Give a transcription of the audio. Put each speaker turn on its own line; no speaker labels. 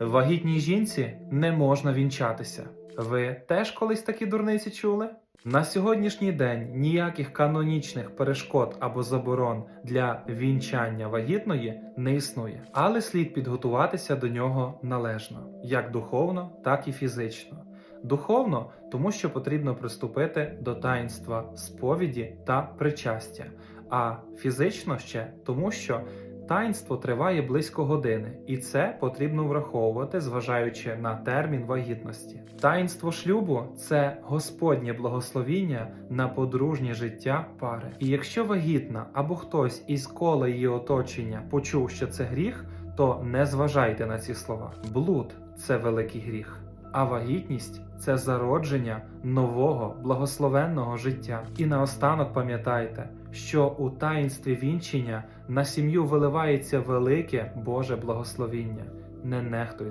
Вагітній жінці не можна вінчатися. Ви теж колись такі дурниці чули? На сьогоднішній день ніяких канонічних перешкод або заборон для вінчання вагітної не існує, але слід підготуватися до нього належно, як духовно, так і фізично. Духовно, тому що потрібно приступити до таїнства сповіді та причастя, а фізично ще тому, що Таїнство триває близько години, і це потрібно враховувати, зважаючи на термін вагітності. Таїнство шлюбу це Господнє благословіння на подружнє життя пари. І якщо вагітна або хтось із кола її оточення почув, що це гріх, то не зважайте на ці слова. Блуд це великий гріх. А вагітність це зародження нового благословенного життя. І наостанок пам'ятайте, що у таїнстві вінчення на сім'ю виливається велике Боже благословіння. Не нехтуйте.